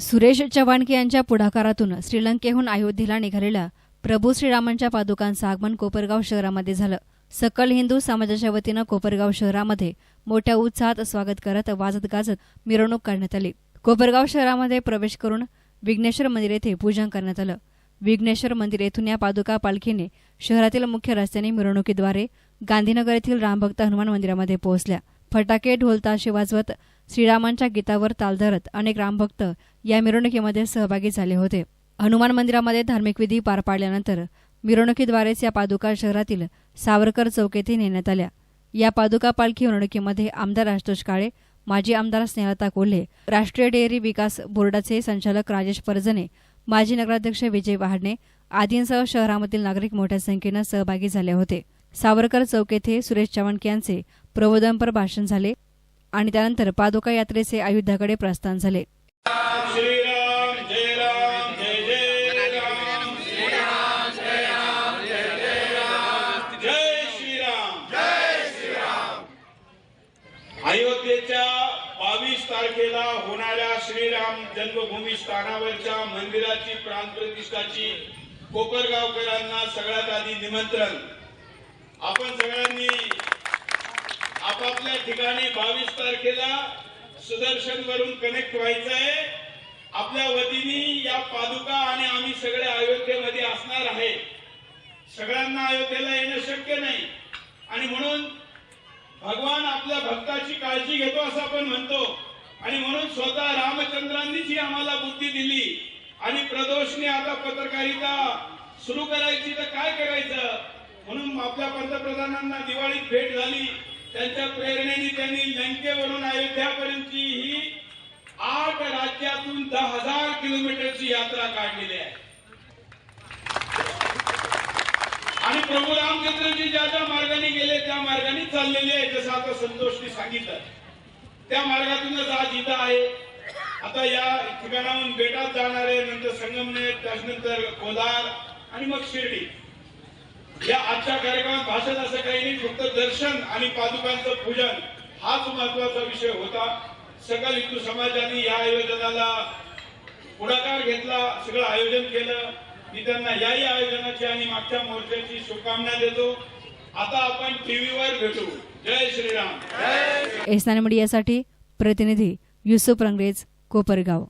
सुरेश चव्हाणके यांच्या पुढाकारातून श्रीलंकेहून अयोध्येला निघालेल्या प्रभू श्रीरामांच्या पादुकांचं आगमन कोपरगाव शहरामध्ये झालं. सकल हिंदू समाजाच्या वतीनं कोपरगाव शहरामध्ये मोठ्या उत्साहात स्वागत करत वाजत गाजत मिरवणूक काढण्यात आली. कोपरगाव शहरामध्ये प्रवेश करून विघ्नेश्वर मंदिर येथे पूजन करण्यात आलं. विघ्नेश्वर मंदिर येथून या पादुका पालखीने शहरातील मुख्य रस्त्याने मिरवणुकीद्वारे गांधीनगर येथील रामभक्त हनुमान मंदिरामध्ये पोहोचल्या. फटाके ढोलताशे वाजवत श्रीरामांच्या गीतावर ताल धरत अनेक रामभक्त या मिरवणुकीमध्ये सहभागी झाले होते. हनुमान मंदिरामध्ये धार्मिक विधी पार पाडल्यानंतर मिरवणुकीद्वारेच या पादुका शहरातील सावरकर चौक येथे नेण्यात आल्या. या पादुका पालखी मिरवणुकीमध्ये आमदार आशुतोष काळे माजी आमदार स्नेहलता कोल्हे राष्ट्रीय डेअरी विकास बोर्डाचे संचालक राजेश परजने माजी नगराध्यक्ष विजय वहाडणे आदींसह शहरामधील नागरिक मोठ्या संख्येनं सहभागी झाले होते. सावरकर चौक येथे सुरेश चव्हाणके यांचे प्रबोधनपर भाषण झाले आणि त्यानंतर पादुका यात्रेचे अयोध्याकडे प्रस्थान झाले. अयोध्येच्या बावीस तारखेला होणाऱ्या श्रीराम जन्मभूमी स्थानावरच्या मंदिराची प्राणप्रतिष्ठाची कोपरगावकरांना सगळ्यात आधी निमंत्रण. आपण सगळ्यांनी आपापल्या ठिकाणी बावीस तारखेला सुदर्शन वरून कनेक्ट व्हायचं आहे आपल्या वतीने या पादुका आणि आम्ही सगळे अयोध्येमध्ये असणार आहे. सगळ्यांना अयोध्येला येणं शक्य नाही. आणि म्हणून भगवान आपल्या भक्ताची काळजी घेतो असं आपण म्हणतो. आणि म्हणून स्वतः रामचंद्रांनीच ही आम्हाला बुद्धी दिली. आणि प्रदोषने आता पत्रकारिता सुरू करायची तर काय करायचं? म्हणून आपल्या पंतप्रधानांना दिवाळीत भेट झाली. त्यांच्या प्रेरणेने त्यांनी लंकेवरून अयोध्यापर्यंतची ही आठ राज्यातून दहा हजार किलोमीटरची यात्रा काढलेली आहे. आणि प्रभू रामचंद्रजी ज्या ज्या मार्गाने गेले त्या मार्गाने चाललेले आहे जसं आता संतोषने सांगितलं. त्या मार्गातूनच आज इथं आहे. आता या ठिकाणाहून बेटात जाणार आहे नंतर संगमनेर त्याच्यानंतर कोलार आणि मग शिर्डी. या आजच्या कार्यक्रमात भाषण असं काही नाही फक्त दर्शन आणि पादुकांचं पूजन हाच महत्त्वाचा विषय होता. सकल हिंदू समाजाने या आयोजनाला पुढाकार घेतला सगळं आयोजन केलं. मी त्यांना याही आयोजनाची आणि मागच्या मोर्चाची शुभकामना देतो. आता आपण टीव्हीवर भेटू. जय श्रीराम. एसनान मीडियासाठी प्रतिनिधी युसुफ रंगरेज कोपरगाव.